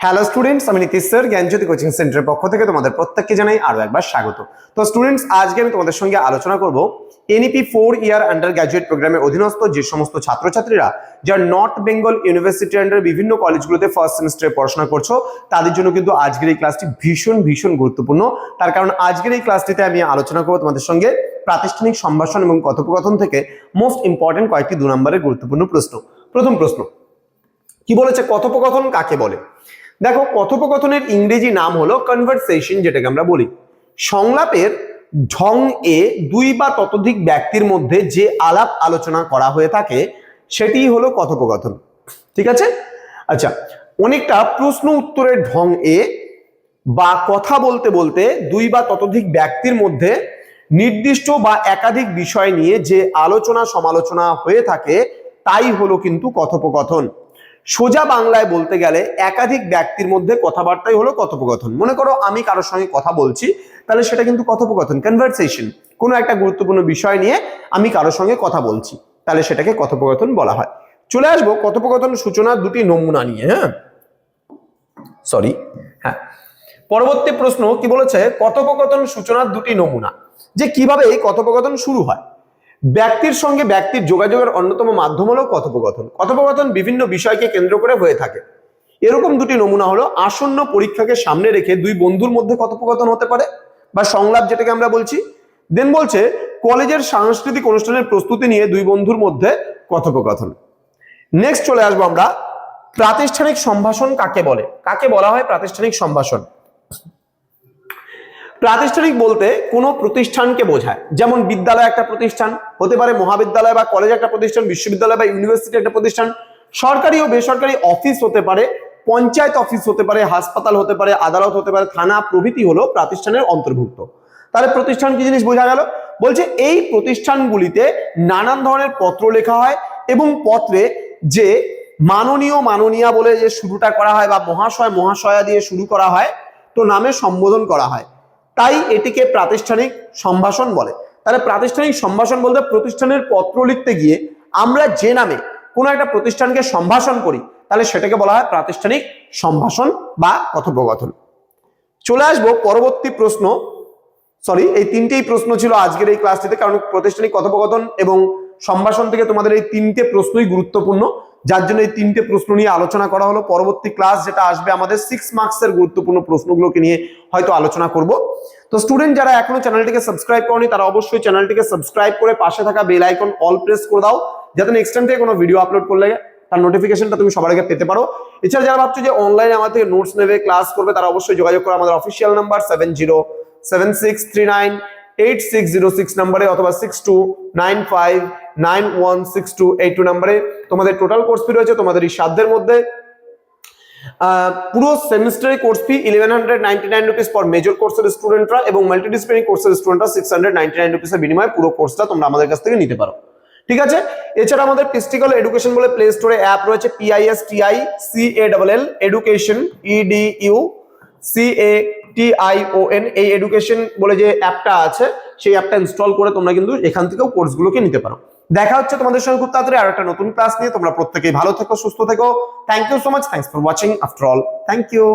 Hello students আমি Nitish sir জ্ঞানজ্যোতি coaching সেন্টারের পক্ষ থেকে তোমাদের প্রত্যেককে জানাই আরও একবার স্বাগত। তো স্টুডেন্টস আজকে আমি তোমাদের সঙ্গে আলোচনা করব NEP four year undergraduate প্রোগ্রামের অধীনস্থ যে সমস্ত ছাত্রছাত্রীরা যারা নর্থ বেঙ্গল ইউনিভার্সিটি আন্ডার বিভিন্ন কলেজগুলোতে ফার্স্ট সেমিস্টারে পড়াশোনা করছ, তাদের জন্য কিন্তু আজকের এই ক্লাসটি ভীষণ ভীষণ গুরুত্বপূর্ণ। তার কারণ আজকের এই ক্লাসটিতে আমি আলোচনা করব তোমাদের সঙ্গে প্রাতিষ্ঠানিক সম্ভাষণ এবং কথোপকথন থেকে মোস্ট ইম্পর্টেন্ট কয়েকটি দু নম্বরের গুরুত্বপূর্ণ প্রশ্ন। প্রথম প্রশ্ন, কি বলেছে, কথোপকথন কাকে বলে? দেখো কথোপকথনের ইংরেজি নাম হলো কনভারসেশন যেটাকে আমরা বলি। সংলাপের ঢং এ দুই বা ততোধিক ব্যক্তির মধ্যে যে আলাপ আলোচনা করা হয়ে থাকে সেটি হলো কথোপকথন। ঠিক আছে? আচ্ছা অনেকটা প্রশ্ন উত্তরের ঢং এ বা কথা বলতে বলতে দুই বা ততোধিক ব্যক্তির মধ্যে নির্দিষ্ট বা একাধিক বিষয় নিয়ে যে আলোচনা সমালোচনা হয়ে থাকে, তাই হলো কিন্তু কথোপকথন। সোজা বাংলায় বলতে গেলে একাধিক ব্যক্তির মধ্যে কথাবার্তাই হলো কথোপকথন। মনে করো আমি কারোর সঙ্গে কথা বলছি, তাহলে সেটা কিন্তু কথোপকথন কনভারসেশন কোনো একটা গুরুত্বপূর্ণ বিষয় নিয়ে আমি কারোর সঙ্গে কথা বলছি, তাহলে সেটাকে কথোপকথন বলা হয়। চলে আসব কথোপকথন সূচনার দুটি নমুনা নিয়ে হ্যাঁ? সরি হ্যাঁ। পরবর্তী প্রশ্ন কি বলেছে? কথোপকথন সূচনার দুটি নমুনা। যে কীভাবে এই কথোপকথন শুরু হয়? ব্যক্তির সঙ্গে ব্যক্তির যোগাযোগের অন্যতম মাধ্যম হলো কথোপকথন। কথোপকথন বিভিন্ন বিষয়কে কেন্দ্র করে হয়ে থাকে। এরকম দুটি নমুনা হলো, আসন্ন পরীক্ষাকে সামনে রেখে দুই বন্ধুর মধ্যে কথোপকথন হতে পারে বা সংলাপ যেটাকে আমরা বলছি। দেন বলছে, কলেজের সাংস্কৃতিক অনুষ্ঠানের প্রস্তুতি নিয়ে দুই বন্ধুর মধ্যে কথোপকথন। নেক্সট চলে আসব আমরা। প্রাতিষ্ঠানিক সম্ভাষণ কাকে বলে? কাকে বলা হয় প্রাতিষ্ঠানিক সম্ভাষণ? প্রাতিষ্ঠানিক বলতে কোনো প্রতিষ্ঠানকে বোঝায়। যেমন বিদ্যালয় একটা প্রতিষ্ঠান, হতে পারে মহাবিদ্যালয় বা কলেজ একটা প্রতিষ্ঠান, বিশ্ববিদ্যালয় বা ইউনিভার্সিটি একটা প্রতিষ্ঠান, সরকারি ও বেসরকারি অফিস হতে পারে, পঞ্চায়েত অফিস হতে পারে, হাসপাতাল হতে পারে, আদালত হতে পারে, থানা, প্রভৃতি হলো প্রাতিষ্ঠানের অন্তর্ভুক্ত। তাহলে প্রতিষ্ঠান কি জিনিস বোঝা গেল? বলছে এই প্রতিষ্ঠানগুলিতে নানান ধরনের পত্র লেখা হয় এবং পত্রে যে মাননীয় মাননীয়া বলে যে শুরুটা করা হয় বা মহাশয় মহাশয়া দিয়ে শুরু করা হয়, তো নামে সম্বোধন করা হয়। তাই এটিকে প্রাতিষ্ঠানিক সম্ভাষণ বলে। তাহলে প্রাতিষ্ঠানিক সম্ভাষণ বলতে প্রতিষ্ঠানের পত্র লিখতে গিয়ে আমরা যে নামে কোনো একটা প্রতিষ্ঠানকে সম্ভাষণ করি, তাহলে সেটাকে বলা হয় প্রাতিষ্ঠানিক সম্ভাষণ বা কথোপকথন। চলে আসব পরবর্তী প্রশ্ন। সরি এই তিনটেই প্রশ্ন ছিল আজকের এই ক্লাসটিতে কারণ প্রতিষ্ঠানিক কথোপকথন এবং সম্ভাষণ থেকে তোমাদের এই তিনটে প্রশ্নই গুরুত্বপূর্ণ। যার জন্য এই তিনটে প্রশ্ন নিয়ে আলোচনা করা হলো। পরবর্তী ক্লাস যেটা আসবে আমাদের সিক্স মার্কসের গুরুত্বপূর্ণ প্রশ্নগুলোকে নিয়ে হয়তো আলোচনা করব। তো স্টুডেন্ট যারা এখনও চ্যানেলটিকে সাবস্ক্রাইব করনি, তারা অবশ্যই চ্যানেলটিকে সাবস্ক্রাইব করে পাশে থাকা বেল আইকন অল প্রেস করে দাও, যাতে নেক্সট টাইম থেকে কোনো ভিডিও আপলোড করলে তার নোটিফিকেশনটা তুমি সবার আগে পেতে পারো। এছাড়া যারা ভাবছ যে অনলাইনে আমার থেকে নোটস নেবে ক্লাস করবে, তারা অবশ্যই যোগাযোগ করো। আমাদের official number seven zero seven six three nine eight six zero six নাম্বারে অথবা six two nine five nine one six two eight two নাম্বারে তোমাদের টোটাল কোর্স ফি রয়েছে, তোমাদের এই সাধ্যের মধ্যে। পুরো সেমিস্টারে course fee eleven hundred ninety nine rupees for major কোর্সের স্টুডেন্টরা এবং মাল্টিডিসিপ্লিনারি কোর্সের স্টুডেন্টরা সিক্স হান্ড্রেড নাইনটি নাইন রুপিসের বিনিময়ে পুরো কোর্সটা তোমরা আমাদের কাছ থেকে নিতে পারো। ঠিক আছে? এছাড়া আমাদের পিস্টিক্যাল এডুকেশন বলে প্লে স্টোরে অ্যাপ রয়েছে PIS TI C A double L education E D U C A T I O N education বলে যে অ্যাপটা আছে, সেই অ্যাপটা ইনস্টল করে তোমরা কিন্তু এখান থেকেও কোর্সগুলোকে নিতে পারো। দেখা হচ্ছে তোমাদের সঙ্গে খুব তাড়াতাড়ি আর একটা নতুন ক্লাস নিয়ে। তোমরা প্রত্যেকেই ভালো থেকো, সুস্থ থেকো। Thank you so much thanks for watching after all thank you